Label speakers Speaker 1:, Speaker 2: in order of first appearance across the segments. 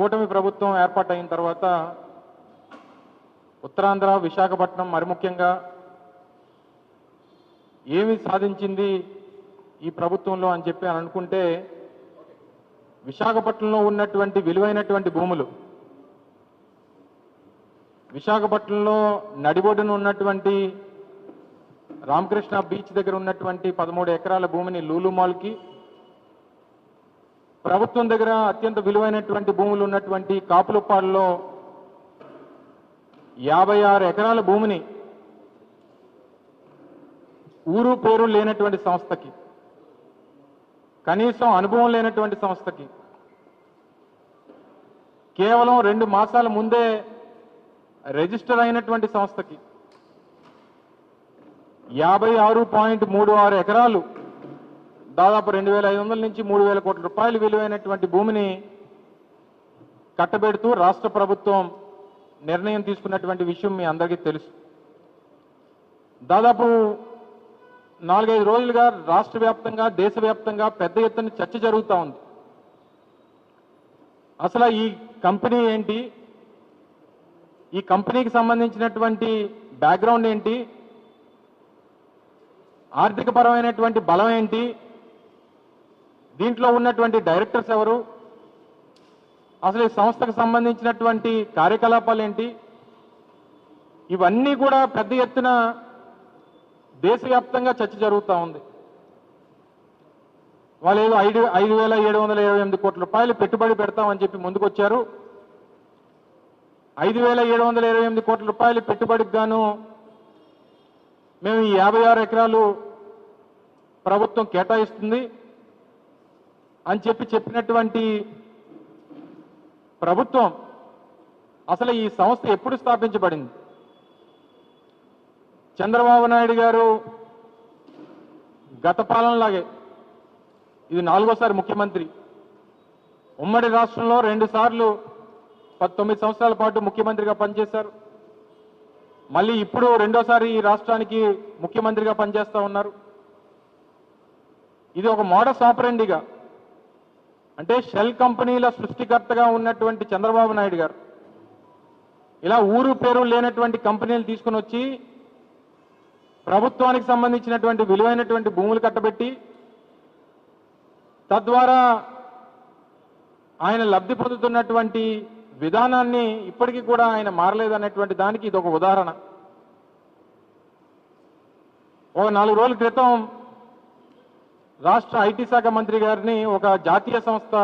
Speaker 1: కూటమి ప్రభుత్వం ఏర్పాటైన తర్వాత ఉత్తరాంధ్ర విశాఖపట్నం మరి ముఖ్యంగా ఏమి సాధించింది ఈ ప్రభుత్వంలో అని చెప్పి అని అనుకుంటే విశాఖపట్నంలో ఉన్నటువంటి విలువైనటువంటి భూములు విశాఖపట్నంలో నడిబొడ్డున ఉన్నటువంటి రామకృష్ణ బీచ్ దగ్గర ఉన్నటువంటి పదమూడు ఎకరాల భూమిని లూలు మాల్కి ప్రభుత్వం దగ్గర అత్యంత విలువైనటువంటి భూములు ఉన్నటువంటి కాపులపాడులో యాభై ఆరు ఎకరాల భూమిని ఊరు పేరు లేనటువంటి సంస్థకి కనీసం అనుభవం లేనటువంటి సంస్థకి కేవలం రెండు మాసాల ముందే రిజిస్టర్ అయినటువంటి సంస్థకి యాభై ఆరు పాయింట్ మూడు ఆరు ఎకరాలు దాదాపు రెండు వేల ఐదు వందల నుంచి మూడు వేల కోట్ల రూపాయలు విలువైనటువంటి భూమిని కట్టబెడుతూ రాష్ట్ర ప్రభుత్వం నిర్ణయం తీసుకున్నటువంటి విషయం మీ అందరికీ తెలుసు. దాదాపు నాలుగైదు రోజులుగా రాష్ట్ర వ్యాప్తంగా దేశవ్యాప్తంగా పెద్ద ఎత్తున చర్చ జరుగుతూ ఉంది. అసలు ఈ కంపెనీ ఏంటి? ఈ కంపెనీకి సంబంధించినటువంటి బ్యాక్గ్రౌండ్ ఏంటి? ఆర్థిక పరమైనటువంటి బలం ఏంటి? దీంట్లో ఉన్నటువంటి డైరెక్టర్స్ ఎవరు? అసలు ఈ సంస్థకు సంబంధించినటువంటి కార్యకలాపాలు ఏంటి? ఇవన్నీ కూడా పెద్ద ఎత్తున దేశవ్యాప్తంగా చర్చ జరుగుతూ ఉంది. వాళ్ళు ఏదో ఐదు ఐదు వేల ఏడు వందల ఇరవై ఎనిమిది కోట్ల రూపాయలు పెట్టుబడి పెడతామని చెప్పి ముందుకొచ్చారు. ఐదు వేల ఏడు వందల ఇరవై ఎనిమిది కోట్ల రూపాయలు పెట్టుబడికి గాను మేము ఈ యాభై ఆరు ఎకరాలు ప్రభుత్వం కేటాయిస్తుంది. అని చెప్పి చెప్పినటువంటి ప్రభుత్వం అసలు ఈ సంస్థ ఎప్పుడు స్థాపించబడింది? చంద్రబాబు నాయుడు గారు గత పాలనలాగే ఇది నాలుగోసారి ముఖ్యమంత్రి. ఉమ్మడి రాష్ట్రంలో రెండుసార్లు పంతొమ్మిది సంవత్సరాల పాటు ముఖ్యమంత్రిగా పనిచేశారు. మళ్ళీ ఇప్పుడు రెండోసారి ఈ రాష్ట్రానికి ముఖ్యమంత్రిగా పనిచేస్తా ఉన్నారు. ఇది ఒక మోడస్ ఆపరెండిగా. అంటే షెల్ కంపెనీల సృష్టికర్తగా ఉన్నటువంటి చంద్రబాబు నాయుడు గారు. ఇలా ఊరు పేరు లేనటువంటి కంపెనీలు తీసుకుని వచ్చి ప్రభుత్వానికి సంబంధించినటువంటి విలువైనటువంటి భూములు కట్టబెట్టి తద్వారా ఆయన లబ్ధి పొందుతున్నటువంటి విధానాన్ని ఇప్పటికీ కూడా ఆయన మారలేదనేటువంటి దానికి ఇది ఒక ఉదాహరణ. ఒక నాలుగు రోజుల క్రితం రాష్ట్ర ఐటీ శాఖ మంత్రి గారిని ఒక జాతీయ సంస్థ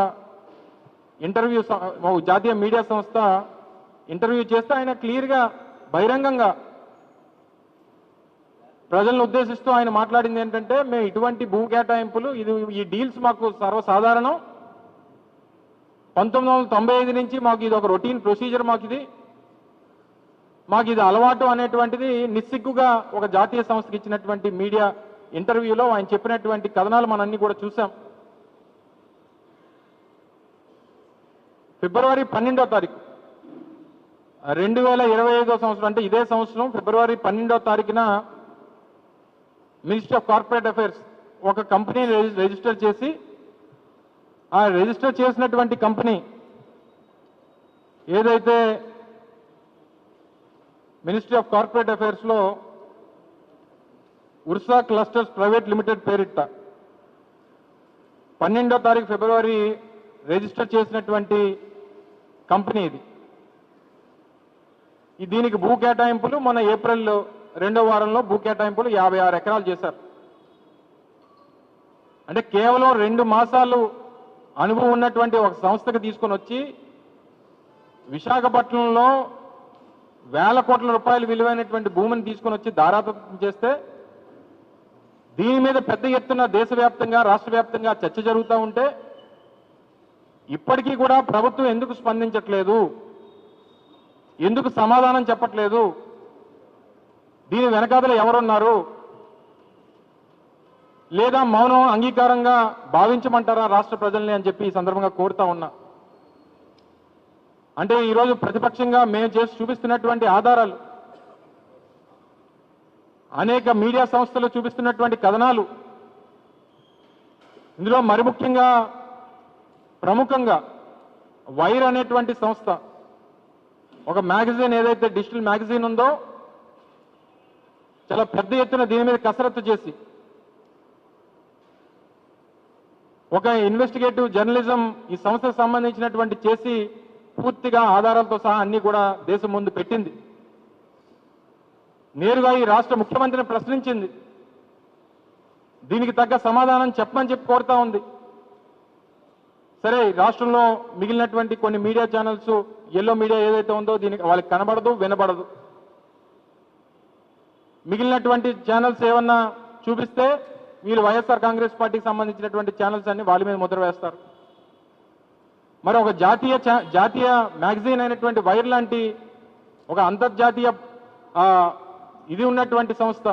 Speaker 1: ఇంటర్వ్యూ జాతీయ మీడియా సంస్థ ఇంటర్వ్యూ చేస్తే ఆయన క్లియర్గా బహిరంగంగా ప్రజలను ఉద్దేశిస్తూ ఆయన మాట్లాడింది ఏంటంటే మేము ఇటువంటి భూ కేటాయింపులు ఇది ఈ డీల్స్ మాకు సర్వసాధారణం. పంతొమ్మిది వందల తొంభై ఐదు నుంచి మాకు ఇది ఒక రొటీన్ ప్రొసీజర్ మాకు ఇది మాకు ఇది అలవాటు అనేటువంటిది నిస్సిగ్గుగా ఒక జాతీయ సంస్థకి ఇచ్చినటువంటి మీడియా ఇంటర్వ్యూలో ఆయన చెప్పినటువంటి కథనాలు మనన్నీ కూడా చూసాం. ఫిబ్రవరి పన్నెండో తారీఖు. రెండు వేల ఇరవై ఐదో సంవత్సరం అంటే ఇదే సంవత్సరం ఫిబ్రవరి పన్నెండో తారీఖున మినిస్ట్రీ ఆఫ్ కార్పొరేట్ అఫైర్స్ ఒక కంపెనీని రిజిస్టర్ చేసి ఆ రిజిస్టర్ చేసినటువంటి కంపెనీ ఏదైతే మినిస్ట్రీ ఆఫ్ కార్పొరేట్ అఫైర్స్లో ఉర్సా క్లస్టర్స్ ప్రైవేట్ లిమిటెడ్ పేరిట పన్నెండో తారీఖు ఫిబ్రవరి రిజిస్టర్ చేసినటువంటి కంపెనీ ఇది. దీనికి భూ కేటాయింపులు మన ఏప్రిల్ రెండో వారంలో భూ కేటాయింపులు యాభై ఆరు ఎకరాలు చేశారు. అంటే కేవలం రెండు మాసాలు అనుభవం ఉన్నటువంటి ఒక సంస్థకు తీసుకొని వచ్చి విశాఖపట్నంలో వేల కోట్ల రూపాయలు విలువైనటువంటి భూమిని తీసుకొని వచ్చి దారాదత్తం చేస్తే దీని మీద పెద్ద ఎత్తున దేశవ్యాప్తంగా రాష్ట్ర వ్యాప్తంగా చర్చ జరుగుతూ ఉంటే ఇప్పటికీ కూడా ప్రభుత్వం ఎందుకు స్పందించట్లేదు? ఎందుకు సమాధానం చెప్పట్లేదు? దీని వెనకాదలు ఎవరున్నారు? లేదా మౌనం అంగీకారంగా భావించమంటారా రాష్ట్ర ప్రజల్ని అని చెప్పి ఈ సందర్భంగా కోరుతా ఉన్నా. అంటే ఈరోజు ప్రతిపక్షంగా మేము చేసి చూపిస్తున్నటువంటి ఆధారాలు అనేక మీడియా సంస్థలు చూపిస్తున్నటువంటి కథనాలు. ఇందులో మరి ముఖ్యంగా ప్రముఖంగా వైర్ అనేటువంటి సంస్థ. ఒక మ్యాగజైన్ ఏదైతే డిజిటల్ మ్యాగజైన్ ఉందో చాలా పెద్ద ఎత్తున దీని మీద కసరత్తు చేసి ఒక ఇన్వెస్టిగేటివ్ జర్నలిజం ఈ సంస్థకు సంబంధించినటువంటి చేసి పూర్తిగా ఆధారాలతో సహా అన్ని కూడా దేశం ముందు పెట్టింది. నేరుగా ఈ రాష్ట్ర ముఖ్యమంత్రిని ప్రశ్నించింది. దీనికి తగ్గ సమాధానం చెప్పమని చెప్పి కోరుతా ఉంది. సరే రాష్ట్రంలో మిగిలినటువంటి కొన్ని మీడియా ఛానల్స్ ఎల్లో మీడియా ఏదైతే ఉందో దీనికి వాళ్ళకి కనబడదు వినబడదు. మిగిలినటువంటి ఛానల్స్ ఏమన్నా చూపిస్తే వీళ్ళు వైఎస్ఆర్ కాంగ్రెస్ పార్టీకి సంబంధించినటువంటి ఛానల్స్ అన్ని వాళ్ళ మీద ముద్ర వేస్తారు. మరి ఒక జాతీయ జాతీయ మ్యాగజైన్ అయినటువంటి వైర్ లాంటి ఒక అంతర్జాతీయ ఇది ఉన్నటువంటి సంస్థ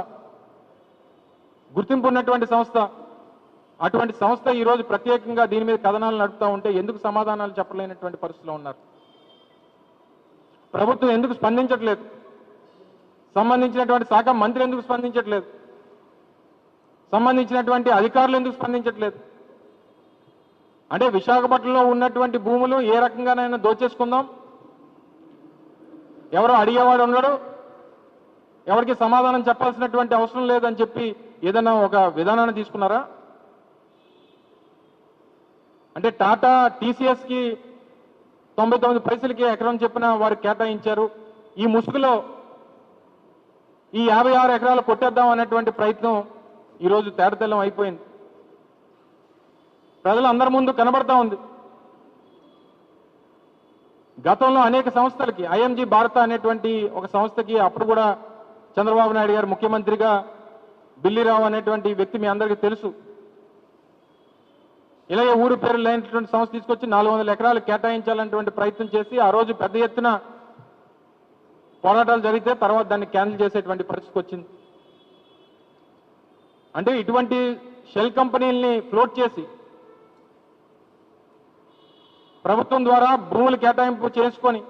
Speaker 1: గుర్తింపు ఉన్నటువంటి సంస్థ. అటువంటి సంస్థ ఈ రోజు ప్రత్యేకంగా దీని మీద కథనాలు నడుపుతూ ఉంటే ఎందుకు సమాధానాలు చెప్పలేనటువంటి పరిస్థితిలో ఉన్నారు? ప్రభుత్వం ఎందుకు స్పందించట్లేదు? సంబంధించినటువంటి శాఖ మంత్రి ఎందుకు స్పందించట్లేదు? సంబంధించినటువంటి అధికారులు ఎందుకు స్పందించట్లేదు? అంటే విశాఖపట్నంలో ఉన్నటువంటి భూములు ఏ రకంగానైనా దోచేసుకుందాం? ఎవరో అడిగేవాడు ఉండడు ఎవరికి సమాధానం చెప్పాల్సినటువంటి అవసరం లేదని చెప్పి ఏదైనా ఒక విధానాన్ని తీసుకున్నారా? అంటే టాటా టీసీఎస్కి తొంభై తొమ్మిది పైసలకి ఎకరం చెప్పిన వారు కేటాయించారు. ఈ ముసుగులో ఈ యాభై ఆరు ఎకరాలు కొట్టేద్దాం అనేటువంటి ప్రయత్నం ఈరోజు తేడతెల్లం అయిపోయింది. ప్రజలు అందరి ముందు కనబడతా ఉంది. గతంలో అనేక సంస్థలకి ఐఎంజీ భారత అనేటువంటి ఒక సంస్థకి అప్పుడు కూడా చంద్రబాబు నాయుడు గారు ముఖ్యమంత్రిగా బిల్లిరావు అనేటువంటి వ్యక్తి మీ అందరికీ తెలుసు. ఇలాగే ఊరు పేరు లేనటువంటి సంస్థ తీసుకొచ్చి నాలుగు ఎకరాలు కేటాయించాలనేటువంటి ప్రయత్నం చేసి ఆ రోజు పెద్ద ఎత్తున పోరాటాలు జరిగితే తర్వాత దాన్ని క్యాన్సిల్ చేసేటువంటి పరిస్థితి వచ్చింది. అంటే ఇటువంటి షెల్ కంపెనీల్ని ఫ్లోట్ చేసి ప్రభుత్వం ద్వారా భూములు కేటాయింపు చేసుకొని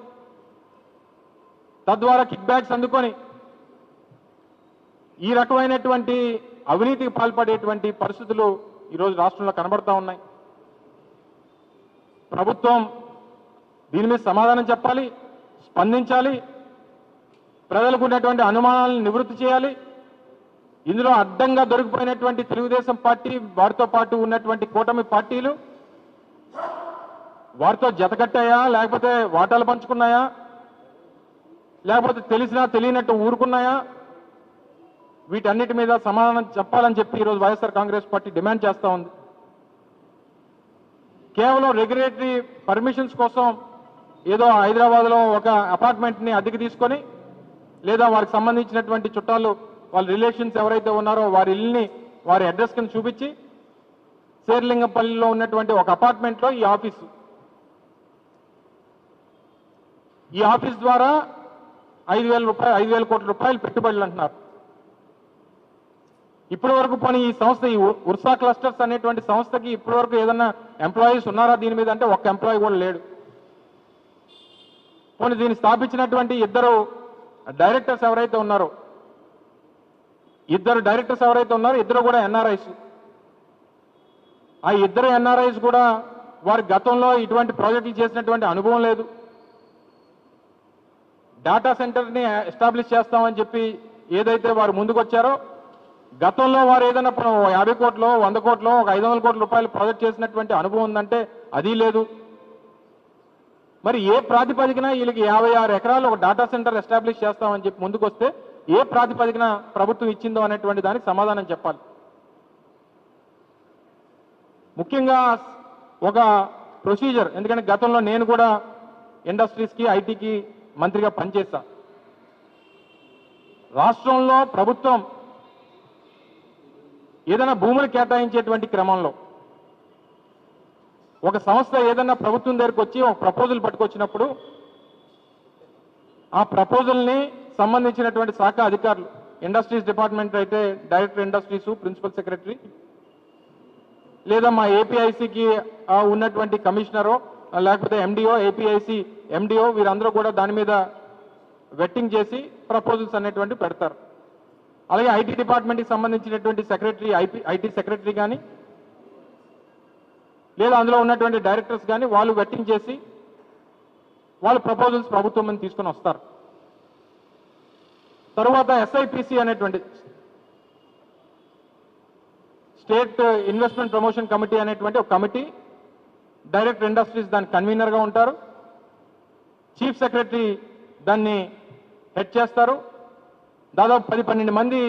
Speaker 1: తద్వారా కిక్ బ్యాక్స్ అందుకొని ఈ రకమైనటువంటి అవినీతికి పాల్పడేటువంటి పరిస్థితులు ఈరోజు రాష్ట్రంలో కనబడతా ఉన్నాయి. ప్రభుత్వం దీని మీద సమాధానం చెప్పాలి స్పందించాలి ప్రజలకు ఉన్నటువంటి అనుమానాలను నివృత్తి చేయాలి. ఇందులో అడ్డంగా దొరికిపోయినటువంటి తెలుగుదేశం పార్టీ వారితో పాటు ఉన్నటువంటి కూటమి పార్టీలు వారితో జతకట్టాయా లేకపోతే వాటాలు పంచుకున్నాయా లేకపోతే తెలిసినా తెలియనట్టు ఊరుకున్నాయా? వీటన్నిటి మీద సమాధానం చెప్పాలని చెప్పి ఈరోజు వైఎస్ఆర్ కాంగ్రెస్ పార్టీ డిమాండ్ చేస్తూ ఉంది. కేవలం రెగ్యులేటరీ పర్మిషన్స్ కోసం ఏదో హైదరాబాద్లో ఒక అపార్ట్మెంట్ని అద్దెకి తీసుకొని లేదా వారికి సంబంధించినటువంటి చుట్టాలు వాళ్ళ రిలేషన్స్ ఎవరైతే ఉన్నారో వారి ఇల్లుని వారి అడ్రస్ కింద చూపించి శేర్లింగంపల్లిలో ఉన్నటువంటి ఒక అపార్ట్మెంట్లో ఈ ఆఫీసు. ఈ ఆఫీస్ ద్వారా ఐదు వేల రూపాయలు ఐదు వేల కోట్ల రూపాయలు పెట్టుబడులు అంటున్నారు. ఇప్పటి వరకు పోనీ ఈ సంస్థ ఈ ఉర్సా క్లస్టర్స్ అనేటువంటి సంస్థకి ఇప్పటి వరకు ఏదన్నా ఎంప్లాయీస్ ఉన్నారా దీని మీద? అంటే ఒక్క ఎంప్లాయీ కూడా లేడు. పోనీ దీన్ని స్థాపించినటువంటి ఇద్దరు డైరెక్టర్స్ ఎవరైతే ఉన్నారో ఇద్దరు డైరెక్టర్స్ ఎవరైతే ఉన్నారో ఇద్దరు కూడా ఎన్ఆర్ఐస్ ఆ ఇద్దరు ఎన్ఆర్ఐస్ కూడా వారి గతంలో ఇటువంటి ప్రాజెక్టులు చేసినటువంటి అనుభవం లేదు. డేటా సెంటర్ని ఎస్టాబ్లిష్ చేస్తామని చెప్పి ఏదైతే వారు ముందుకు వచ్చారో గతంలో వారు ఏదైనా యాభై కోట్లు వంద కోట్లు ఒక ఐదు వందల కోట్ల రూపాయలు ప్రాజెక్ట్ చేసినటువంటి అనుభవం ఉందంటే అది లేదు. మరి ఏ ప్రాతిపదికన వీళ్ళకి యాభై ఆరు ఎకరాలు ఒక డేటా సెంటర్ ఎస్టాబ్లిష్ చేస్తామని చెప్పి ముందుకు వస్తే ఏ ప్రాతిపదికన ప్రభుత్వం ఇచ్చిందో అనేటువంటి దానికి సమాధానం చెప్పాలి. ముఖ్యంగా ఒక ప్రొసీజర్ ఎందుకంటే గతంలో నేను కూడా ఇండస్ట్రీస్కి ఐటీకి మంత్రిగా పనిచేస్తా రాష్ట్రంలో ప్రభుత్వం ఏదైనా భూములు కేటాయించేటువంటి క్రమంలో ఒక సంస్థ ఏదైనా ప్రభుత్వం దగ్గరకు వచ్చి ఒక ప్రపోజల్ పట్టుకొచ్చినప్పుడు ఆ ప్రపోజల్ని సంబంధించినటువంటి శాఖ అధికారులు ఇండస్ట్రీస్ డిపార్ట్మెంట్ అయితే డైరెక్టర్ ఇండస్ట్రీస్ ప్రిన్సిపల్ సెక్రటరీ లేదా మా ఏపీఐసికి ఉన్నటువంటి కమిషనరో లేకపోతే ఎండిఓ ఏపీఐసి ఎండిఓ వీరందరూ కూడా దాని మీద వెట్టింగ్ చేసి ప్రపోజల్స్ అనేటువంటి పెడతారు. అలాగే ఐటీ డిపార్ట్మెంట్కి సంబంధించినటువంటి సెక్రటరీ ఐపీ ఐటీ సెక్రటరీ కానీ లేదా అందులో ఉన్నటువంటి డైరెక్టర్స్ కానీ వాళ్ళు వెట్టింగ్ చేసి వాళ్ళు ప్రపోజల్స్ ప్రభుత్వం మీద తీసుకొని వస్తారు. తరువాత ఎస్ఐపిసి అనేటువంటి స్టేట్ ఇన్వెస్ట్మెంట్ ప్రమోషన్ కమిటీ అనేటువంటి ఒక కమిటీ డైరెక్ట్ ఇండస్ట్రీస్ దాని కన్వీనర్గా ఉంటారు. చీఫ్ సెక్రటరీ దాన్ని హెడ్ చేస్తారు. దాదాపు పది పన్నెండు మంది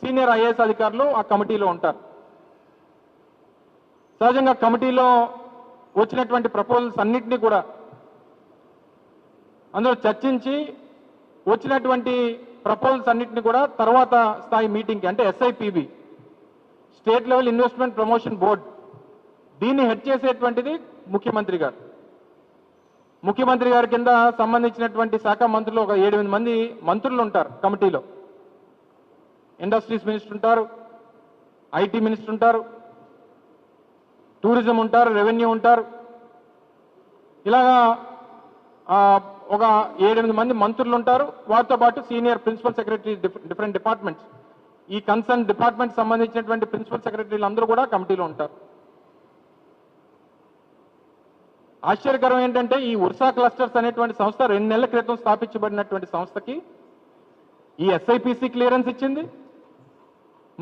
Speaker 1: సీనియర్ ఐఏఎస్ అధికారులు ఆ కమిటీలో ఉంటారు. సహజంగా కమిటీలో వచ్చినటువంటి ప్రపోజల్స్ అన్నింటినీ కూడా అందులో చర్చించి వచ్చినటువంటి ప్రపోజల్స్ అన్నింటినీ కూడా తర్వాత స్థాయి మీటింగ్కి అంటే SIPB state level investment promotion board దీన్ని హెడ్ చేసేటువంటిది ముఖ్యమంత్రి గారు. ముఖ్యమంత్రి గారి కింద సంబంధించినటువంటి శాఖ మంత్రులు ఒక ఏడెనిమిది మంది మంత్రులు ఉంటారు కమిటీలో. ఇండస్ట్రీస్ మినిస్టర్ ఉంటారు ఐటీ మినిస్టర్ ఉంటారు టూరిజం ఉంటారు రెవెన్యూ ఉంటారు. ఇలాగా ఒక ఏడెనిమిది మంది మంత్రులు ఉంటారు. వారితో పాటు senior principal secretary different departments. ఈ కన్సర్న్ డిపార్ట్మెంట్ సంబంధించినటువంటి ప్రిన్సిపల్ సెక్రటరీలు అందరూ కూడా కమిటీలో ఉంటారు. ఆశ్చర్యకరం ఏంటంటే ఈ ఉర్సా క్లస్టర్స్ అనేటువంటి సంస్థ రెండు నెలల క్రితం స్థాపించబడినటువంటి సంస్థకి ఈ ఎస్ఐపిసి క్లియరెన్స్ ఇచ్చింది.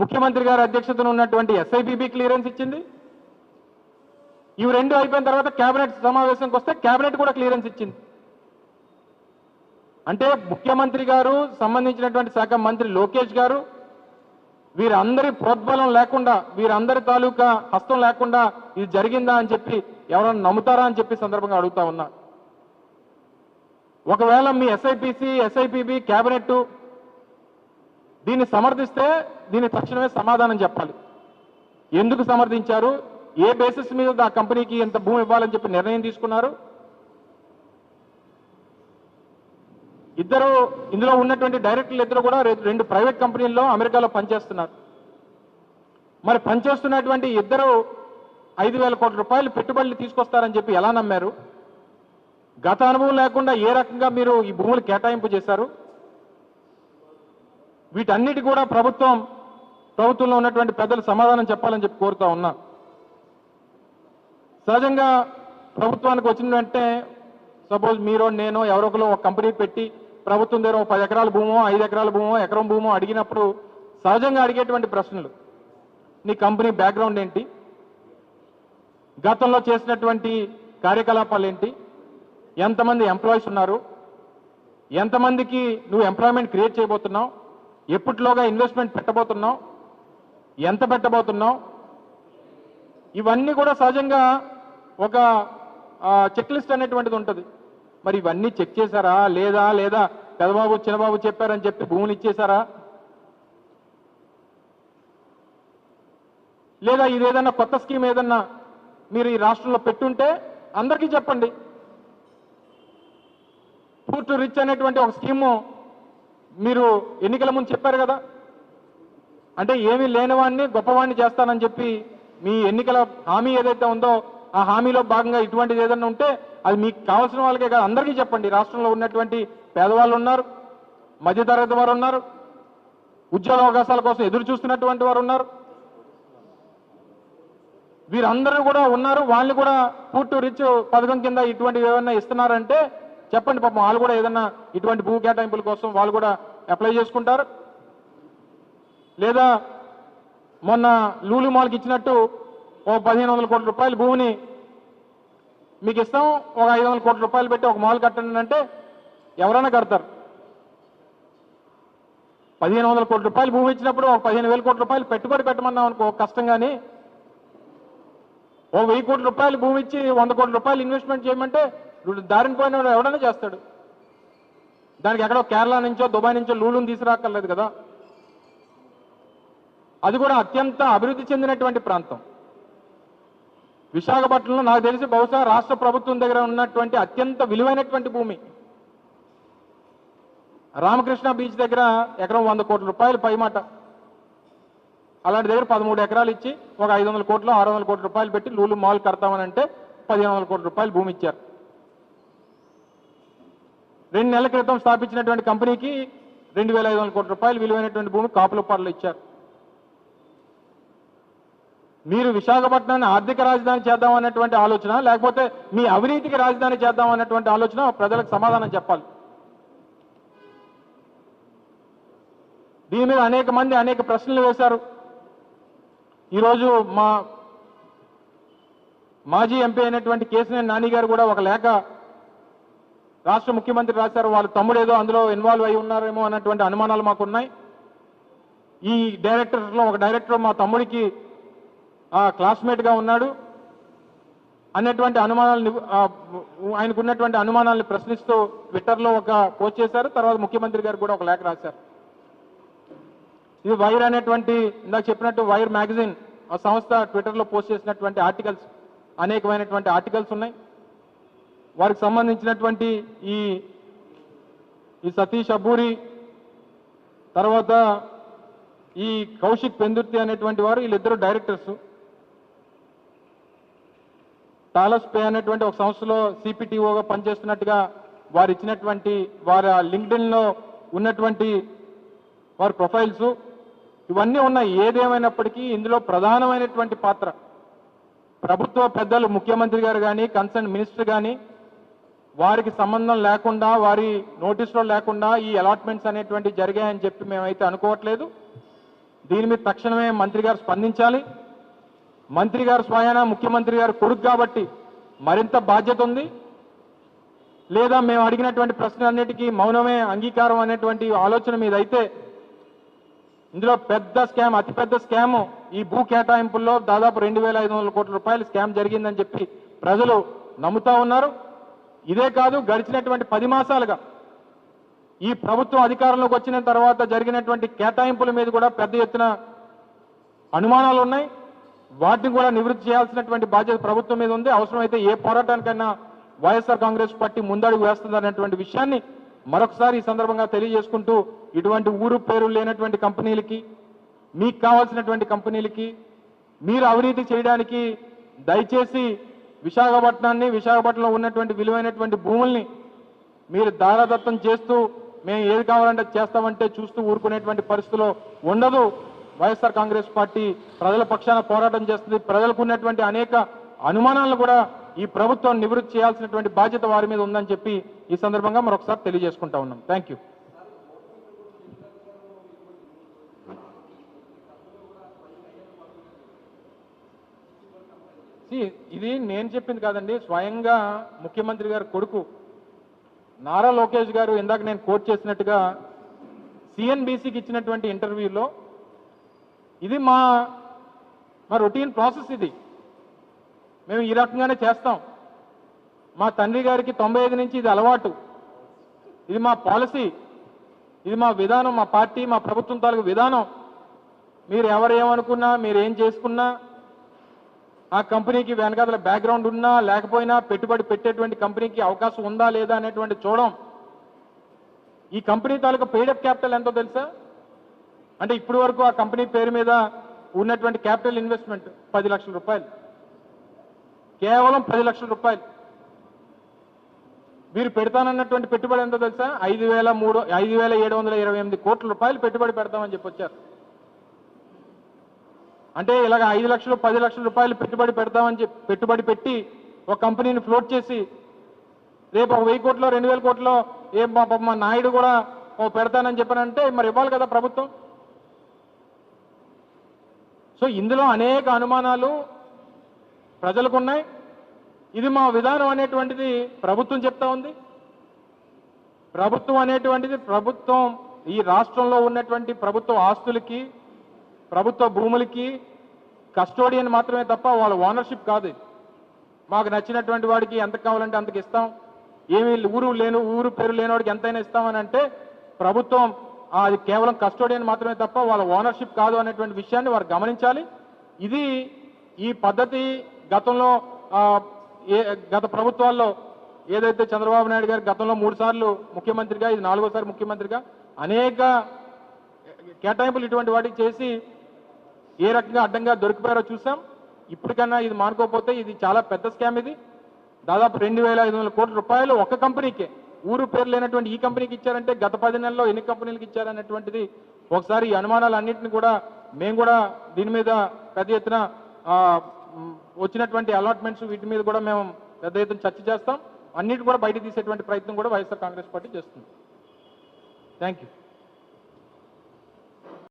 Speaker 1: ముఖ్యమంత్రి గారి అధ్యక్షతన ఉన్నటువంటి ఎస్ఐబిబి క్లియరెన్స్ ఇచ్చింది. ఇవి రెండు అయిపోయిన తర్వాత కేబినెట్ సమావేశంకి వస్తే కేబినెట్ కూడా క్లియరెన్స్ ఇచ్చింది. అంటే ముఖ్యమంత్రి గారు సంబంధించినటువంటి శాఖ మంత్రి లోకేష్ గారు వీరందరి ప్రోద్బలం లేకుండా వీరందరి తాలూకా హస్తం లేకుండా ఇది జరిగిందా అని చెప్పి ఎవరైనా నమ్ముతారా అని చెప్పి సందర్భంగా అడుగుతా ఉన్నా. ఒకవేళ మీ ఎస్ఐపిసి ఎస్ఐపిబి కేబినెట్ దీన్ని సమర్థిస్తే దీన్ని తక్షణమే సమాధానం చెప్పాలి. ఎందుకు సమర్థించారు? ఏ బేసిస్ మీద ఆ కంపెనీకి ఎంత భూమి ఇవ్వాలని చెప్పి నిర్ణయం తీసుకున్నారు? ఇద్దరు ఇందులో ఉన్నటువంటి డైరెక్టర్లు ఇద్దరు కూడా రెండు ప్రైవేట్ కంపెనీల్లో అమెరికాలో పనిచేస్తున్నారు. మరి పనిచేస్తున్నటువంటి ఇద్దరు ఐదు వేల కోట్ల రూపాయలు పెట్టుబడులు తీసుకొస్తారని చెప్పి ఎలా నమ్మారు? గత అనుభవం లేకుండా ఏ రకంగా మీరు ఈ భూములు కేటాయింపు చేశారు? వీటన్నిటి కూడా ప్రభుత్వం ప్రభుత్వంలో ఉన్నటువంటి పెద్దలు సమాధానం చెప్పాలని చెప్పి కోరుతా ఉన్నా. సహజంగా ప్రభుత్వానికి వచ్చిన వెంటనే సపోజ్ మీరు నేను ఎవరో ఒకరు ఒక కంపెనీ పెట్టి ప్రభుత్వం దగ్గర పది ఎకరాల భూమో ఐదు ఎకరాల భూమో ఎకరం భూమో అడిగినప్పుడు సహజంగా అడిగేటువంటి ప్రశ్నలు. నీ కంపెనీ బ్యాక్గ్రౌండ్ ఏంటి? గతంలో చేసినటువంటి కార్యకలాపాలు ఏంటి? ఎంతమంది ఎంప్లాయీస్ ఉన్నారు? ఎంతమందికి నువ్వు ఎంప్లాయ్మెంట్ క్రియేట్ చేయబోతున్నావు? ఎప్పటిలోగా ఇన్వెస్ట్మెంట్ పెట్టబోతున్నావు? ఎంత పెట్టబోతున్నావు? ఇవన్నీ కూడా సహజంగా ఒక చెక్ లిస్ట్ అనేటువంటిది ఉంటుంది. మరి ఇవన్నీ చెక్ చేశారా? లేదా లేదా పెదబాబు చిన్నబాబు చెప్పారని చెప్పి భూములు ఇచ్చేశారా? లేదా ఇది ఏదన్నా కొత్త స్కీమ్ ఏదన్నా మీరు ఈ రాష్ట్రంలో పెట్టుంటే అందరికీ చెప్పండి. పూర్టు రిచ్ అనేటువంటి ఒక స్కీము మీరు ఎన్నికల ముందు చెప్పారు కదా. అంటే ఏమీ లేనివాడిని గొప్పవాడిని చేస్తానని చెప్పి మీ ఎన్నికల హామీ ఏదైతే ఉందో ఆ హామీలో భాగంగా ఇటువంటిది ఏదైనా ఉంటే అది మీకు కావాల్సిన వాళ్ళకే కాదు అందరికీ చెప్పండి. రాష్ట్రంలో ఉన్నటువంటి పేదవాళ్ళు ఉన్నారు మధ్యతరగతి వారు ఉన్నారు ఉద్యోగ అవకాశాల కోసం ఎదురు చూస్తున్నటువంటి వారు ఉన్నారు. వీరందరూ కూడా ఉన్నారు. వాళ్ళు కూడా పూర్తి రిచ్ పథకం కింద ఇటువంటివి ఏమైనా ఇస్తున్నారంటే చెప్పండి పాపం వాళ్ళు కూడా ఏదన్నా ఇటువంటి భూ కేటాయింపుల కోసం వాళ్ళు కూడా అప్లై చేసుకుంటారు. లేదా మొన్న లూలు మాల్కి ఇచ్చినట్టు ఓ పదిహేను వందల కోట్ల రూపాయల భూమిని మీకు ఇస్తాం ఒక ఐదు వందల కోట్ల రూపాయలు పెట్టి ఒక మాల్ కట్టండి అంటే ఎవరైనా కడతారు. పదిహేను వందల కోట్ల రూపాయలు భూమి ఇచ్చినప్పుడు ఒక పదిహేను వేల కోట్ల రూపాయలు పెట్టుబడి పెట్టమన్నాం అనుకో కష్టం కానీ ఓ వెయ్యి కోట్ల రూపాయలు భూమి ఇచ్చి వంద కోట్ల రూపాయలు ఇన్వెస్ట్మెంట్ చేయమంటే దారిని పోయిన వాడు ఎవడైనా చేస్తాడు. దానికి ఎక్కడో కేరళ నుంచో దుబాయ్ నుంచో లూలుని తీసుకురాక్కర్లేదు కదా. అది కూడా అత్యంత అభివృద్ధి చెందినటువంటి ప్రాంతం. విశాఖపట్నంలో నాకు తెలిసి బహుశా రాష్ట్ర ప్రభుత్వం దగ్గర ఉన్నటువంటి అత్యంత విలువైనటువంటి భూమి. రామకృష్ణ బీచ్ దగ్గర ఎకరం వంద కోట్ల రూపాయలు పైమాట. అలాంటి దగ్గర పదమూడు ఎకరాలు ఇచ్చి ఒక ఐదు వందల కోట్లు ఆరు వందల కోట్ల రూపాయలు పెట్టి లూలు మాల్ కడతామని అంటే పదిహేను వందల కోట్ల రూపాయలు భూమి ఇచ్చారు. రెండు నెలల క్రితం స్థాపించినటువంటి కంపెనీకి రెండు వేల ఐదు వందల కోట్ల రూపాయలు విలువైనటువంటి భూమి కాపులపాడులో ఇచ్చారు. మీరు విశాఖపట్నాన్ని ఆర్థిక రాజధాని చేద్దాం అన్నటువంటి ఆలోచన లేకపోతే మీ అవినీతికి రాజధాని చేద్దాం అన్నటువంటి ఆలోచన ప్రజలకు సమాధానం చెప్పాలి. దీని మీద అనేక మంది అనేక ప్రశ్నలు వేశారు. ఈరోజు మా మాజీ ఎంపీ అయినటువంటి కేసినేని నాని గారు కూడా ఒక లేఖ రాష్ట్ర ముఖ్యమంత్రి రాశారు. వాళ్ళ తమ్ముడు ఏదో అందులో ఇన్వాల్వ్ అయి ఉన్నారేమో అన్నటువంటి అనుమానాలు మాకు ఉన్నాయి ఈ డైరెక్టర్లో ఒక డైరెక్టర్ మా తమ్ముడికి క్లాస్మేట్గా ఉన్నాడు. అన్నటువంటి అనుమానాలు ఆయనకు ఉన్నటువంటి అనుమానాలను ప్రశ్నిస్తూ ట్విట్టర్లో ఒక పోస్ట్ చేశారు. తర్వాత ముఖ్యమంత్రి గారు కూడా ఒక లేఖ రాశారు. ఇది వైర్ అనేటువంటి ఇందాక చెప్పినట్టు వైర్ మ్యాగజైన్ ఆ సంస్థ ట్విట్టర్లో పోస్ట్ చేసినటువంటి ఆర్టికల్స్ అనేకమైనటువంటి ఆర్టికల్స్ ఉన్నాయి. వారికి సంబంధించినటువంటి ఈ ఈ సతీష్ అబూరి తర్వాత ఈ కౌశిక్ పెందుర్తి అనేటువంటి వారు వీళ్ళిద్దరు డైరెక్టర్స్. టాలస్ పే అనేటువంటి ఒక సంస్థలో సిపిటిఓగా పనిచేస్తున్నట్టుగా వారు ఇచ్చినటువంటి వారి లింక్డ్ఇన్లో ఉన్నటువంటి వారి ప్రొఫైల్స్ ఇవన్నీ ఉన్నాయి. ఏదేమైనప్పటికీ ఇందులో ప్రధానమైనటువంటి పాత్ర. ప్రభుత్వ పెద్దలు ముఖ్యమంత్రి గారు కానీ కన్సర్న్ మినిస్టర్ కానీ వారికి సంబంధం లేకుండా వారి నోటీసులో లేకుండా ఈ అలాట్మెంట్స్ అనేటువంటి జరిగాయని చెప్పి మేమైతే అనుకోవట్లేదు. దీని మీద తక్షణమే మంత్రి గారు స్పందించాలి. మంత్రి గారు స్వయాన ముఖ్యమంత్రి గారు కొడుకు కాబట్టి మరింత బాధ్యత ఉంది. లేదా మేము అడిగినటువంటి ప్రశ్నలన్నిటికీ మౌనమే అంగీకారం అనేటువంటి ఆలోచన మీద అయితే ఇందులో పెద్ద స్కామ్ అతిపెద్ద స్కామ్ ఈ భూ కేటాయింపుల్లో దాదాపు రెండు వేల ఐదు వందల కోట్ల రూపాయలు స్కామ్ జరిగిందని చెప్పి ప్రజలు నమ్ముతా ఉన్నారు. ఇదే కాదు గడిచినటువంటి పది మాసాలుగా ఈ ప్రభుత్వం అధికారంలోకి వచ్చిన తర్వాత జరిగినటువంటి కేటాయింపుల మీద కూడా పెద్ద ఎత్తున అనుమానాలు ఉన్నాయి వాటిని కూడా నివృత్తి చేయాల్సినటువంటి బాధ్యత ప్రభుత్వం మీద ఉంది. అవసరమైతే ఏ పోరాటానికైనా వైఎస్ఆర్ కాంగ్రెస్ పార్టీ ముందడుగు వేస్తుందనేటువంటి విషయాన్ని మరొకసారి ఈ సందర్భంగా తెలియజేసుకుంటూ ఇటువంటి ఊరు పేరు లేనటువంటి కంపెనీలకి మీకు కావాల్సినటువంటి కంపెనీలకి మీరు అవినీతి చేయడానికి దయచేసి విశాఖపట్నాన్ని విశాఖపట్నంలో ఉన్నటువంటి విలువైనటువంటి భూముల్ని మీరు దారాదత్తం చేస్తూ మేము ఏది కావాలంటే చేస్తామంటే చూస్తూ ఊరుకునేటువంటి పరిస్థితిలో ఉండదు. వైఎస్ఆర్ కాంగ్రెస్ పార్టీ ప్రజల పక్షాన పోరాటం చేస్తుంది. ప్రజలకు ఉన్నటువంటి అనేక అనుమానాలను కూడా ఈ ప్రభుత్వం నివృత్తి చేయాల్సినటువంటి బాధ్యత వారి మీద ఉందని చెప్పి ఈ సందర్భంగా మరొకసారి తెలియజేసుకుంటా ఉన్నాం. థ్యాంక్ యూ ఇది నేను చెప్పింది కాదండి. స్వయంగా ముఖ్యమంత్రి గారి కొడుకు నారా లోకేష్ గారు ఇందాక నేను కోట్ చేసినట్టుగా సిఎన్బిసికి ఇచ్చినటువంటి ఇంటర్వ్యూలో ఇది మా మా రొటీన్ ప్రాసెస్ ఇది. మేము ఈ రకంగానే చేస్తాం. మా తండ్రి గారికి తొంభై ఐదు నుంచి ఇది అలవాటు. ఇది మా పాలసీ. ఇది మా విధానం మా పార్టీ మా ప్రభుత్వం తాలూకు విధానం. మీరు ఎవరేమనుకున్నా మీరు ఏం చేసుకున్నా ఆ కంపెనీకి వెనకాతల బ్యాక్గ్రౌండ్ ఉన్నా లేకపోయినా పెట్టుబడి పెట్టేటువంటి కంపెనీకి అవకాశం ఉందా లేదా అనేటువంటి చూడడం ఈ కంపెనీ తాలూకా పెయిడప్ క్యాపిటల్ ఎంతో తెలుసా? అంటే ఇప్పటి వరకు ఆ కంపెనీ పేరు మీద ఉన్నటువంటి క్యాపిటల్ ఇన్వెస్ట్మెంట్ పది లక్షల రూపాయలు. కేవలం పది లక్షల రూపాయలు. మీరు పెడతానన్నటువంటి పెట్టుబడి ఎంతో తెలుసా? ఐదు వేల మూడు ఐదు వేల ఏడు వందల ఇరవై ఎనిమిది కోట్ల రూపాయలు పెట్టుబడి పెడతామని చెప్పి వచ్చారు. అంటే ఇలాగ ఐదు లక్షలు పది లక్షల రూపాయలు పెట్టుబడి పెడతామని చెప్పి పెట్టుబడి పెట్టి ఒక కంపెనీని ఫ్లోట్ చేసి రేపు ఒక వెయ్యి కోట్లో రెండు వేల కోట్లో ఏం మా నాయుడు కూడా పెడతానని చెప్పానంటే మరి ఇవ్వాలి కదా ప్రభుత్వం? సో ఇందులో అనేక అనుమానాలు ప్రజలకు ఉన్నాయి ఇది మా విధానం అనేటువంటిది ప్రభుత్వం చెప్తా ఉంది. ప్రభుత్వం అనేటువంటిది ప్రభుత్వం ఈ రాష్ట్రంలో ఉన్నటువంటి ప్రభుత్వ ఆస్తులకి ప్రభుత్వ భూములకి కస్టోడియన్ మాత్రమే తప్ప వాళ్ళ ఓనర్షిప్ కాదు. మాకు నచ్చినటువంటి వాడికి ఎంత కావాలంటే అంతకి ఇస్తాం ఏమీ ఊరు లేను ఊరు పేరు లేనివాడికి ఎంతైనా ఇస్తామని అంటే ప్రభుత్వం అది కేవలం కస్టోడియన్ మాత్రమే తప్ప వాళ్ళ ఓనర్షిప్ కాదు అనేటువంటి విషయాన్ని వారు గమనించాలి. ఇది ఈ పద్ధతి గతంలో ఏ గత ప్రభుత్వాల్లో ఏదైతే చంద్రబాబు నాయుడు గారు గతంలో మూడు సార్లు ముఖ్యమంత్రిగా ఇది నాలుగోసారి ముఖ్యమంత్రిగా అనేక కేటాయింపులు ఇటువంటి వాటికి చేసి ఏ రకంగా అడ్డంగా దొరికిపోయారో చూసాం. ఇప్పటికన్నా ఇది మానుకోకపోతే ఇది చాలా పెద్ద స్కామ్ ఇది. దాదాపు రెండు వేల ఐదు వందల కోట్ల రూపాయలు ఒక కంపెనీకే ఊరు పేరు లేనటువంటి ఈ కంపెనీకి ఇచ్చారంటే గత పది నెలల్లో ఎన్ని కంపెనీలకు ఇచ్చారనేటువంటిది ఒకసారి ఈ అనుమానాలు అన్నింటిని కూడా మేము కూడా దీని మీద పెద్ద ఎత్తున వచ్చినటువంటి అలాట్మెంట్స్ వీటి మీద కూడా మేము పెద్ద ఎత్తున చర్చ చేస్తాం. అన్నిటి కూడా బయట తీసేటువంటి ప్రయత్నం కూడా వైఎస్ఆర్ కాంగ్రెస్ పార్టీ చేస్తుంది. Thank you